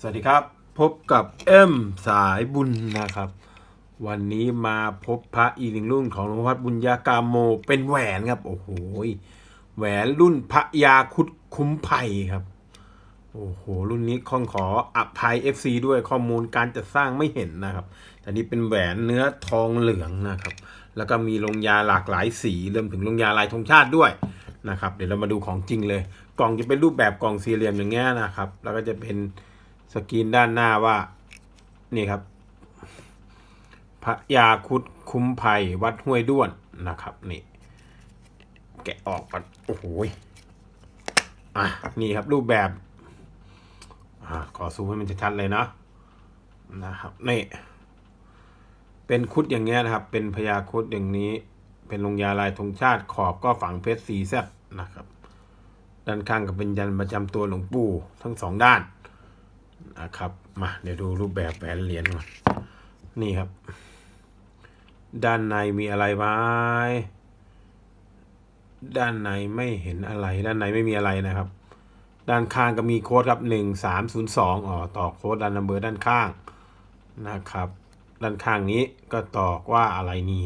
สวัสดีครับ พบกับเอ็มสายบุญนะครับ วันนี้มาพบพระอีกหนึ่งรุ่นของหลวงพ่อวัดบุญญากาโมเป็นแหวนครับ โอ้โหแหวนรุ่นพระยาคุดคุ้มไผ่ครับ โอ้โห รุ่นนี้ข้องขออภัย FC ด้วยข้อมูลการจัดสร้างไม่เห็นนะครับแต่นี่เป็นแหวนเนื้อทองเหลืองนะครับ แล้วก็มีลงยาหลากหลายสีเริ่มถึงลงยาลายธงชาติด้วยนะครับ เดี๋ยวเรามาดูของจริงเลย กล่องจะเป็นรูปแบบกล่องสี่เหลี่ยมอย่างเงี้ยนะครับ แล้วก็จะเป็น สกรีนด้านหน้าว่า นี่ครับพระยาคุดคุ้มภัยวัดห้วยด้วนนะครับ นี่ แกะออกก่อนโอ้โหอะนี่ครับรูปแบบอ่าขอซูมให้มันชัดๆเลยนะนะครับนี่เป็นคุดอย่างเงี้ยนะครับ เป็นพญาคุดอย่างนี้ เป็นลงยาลายธงชาติขอบก็ฝังเพชรสีแซบนะครับ ด้านข้างก็เป็นยันประจำตัวหลวงปู่ทั้งสองด้าน นะครับ มาเดี๋ยวดูรูปแบบแหวนเหรียญก่อน นี่ครับ ด้านในมีอะไรไหมด้านในไม่เห็นอะไร ด้านในไม่มีอะไรนะครับ ด้านข้างก็มีโค้ดครับหนึ่งสามศูนย์สองอ๋อต่อโค้ดด้านนัมเบอร์ด้านข้างนะครับ ด้านข้างนี้ก็ตอกว่าอะไรนี่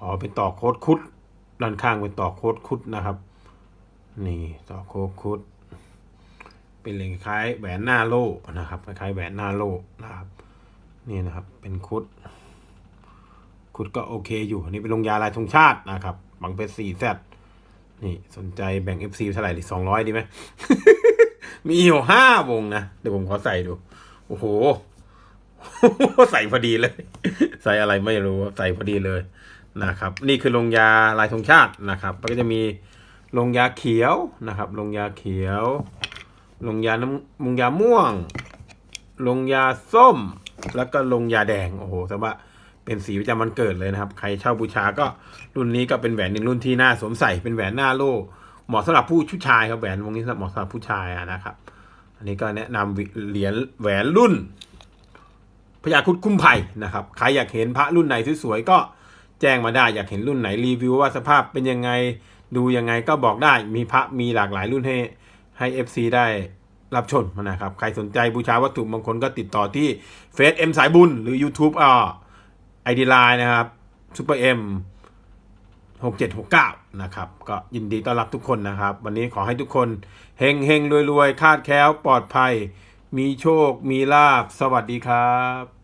อ๋อเป็นต่อโค้ดคุด ด้านข้างเป็นต่อโค้ดคุดนะครับ นี่ต่อโค้ดคุด เป็นเลงคล้ายแหวนหน้าโล่นะครับคล้ายแหวนหน้าโล่นะครับนี่นะครับเป็นคุด คุดก็โอเคอยู่อันนี้เป็นลงยาลายธงชาตินะครับบังเป็นสี่แซดนี่สนใจแบ่ง FC เท่าไหร่ดิสองร้อยดีไหมมีอยู่ห้าวงนะเดี๋ยวผมขอใส่ดู โอ้โห ใส่พอดีเลย ใส่อะไรไม่รู้ใส่พอดีเลยนะครับ นี่คือลงยาลายธงชาตินะครับแล้วก็จะมีลงยาเขียวนะครับลงยาเขียว ลงยาน้ำลงยาม่วง ลงยาส้ม แล้วก็ลงยาแดง โอ้โหแต่ว่าเป็นสีประจำวันเกิดเลยนะครับ ใครเช่าบูชาก็รุ่นนี้ก็เป็นแหวนหนึ่งรุ่นที่น่าสวมใส่เป็นแหวนหน้าโล่เหมาะสำหรับผู้ชุชายครับแหวนวงนี้สำหรับเหมาะสำหรับผู้ชายนะครับ อันนี้ก็แนะนำเหรียญแหวนรุ่นพญาครุดคุ้มไผ่นะครับใครอยากเห็นพระรุ่นไหนสวยๆก็แจ้งมาได้อยากเห็นรุ่นไหนรีวิวว่าสภาพเป็นยังไงดูยังไงก็บอกได้มีพระมีหลากหลายรุ่นให้ ให้ FC ได้รับชมนะครับ ใครสนใจบูชาวัตถุมงคลก็ติดต่อที่เฟซเอ็มสายบุญ หรือ YouTube อ่าไอดีไลน์นะครับซูเปอร์เอ็มหกเจ็ดหกเก้านะครับ ก็ยินดีต้อนรับทุกคนนะครับ วันนี้ขอให้ทุกคนเฮงเฮงรวยรวยคาดแคล้วปลอดภัย มีโชค มีลาบ สวัสดีครับ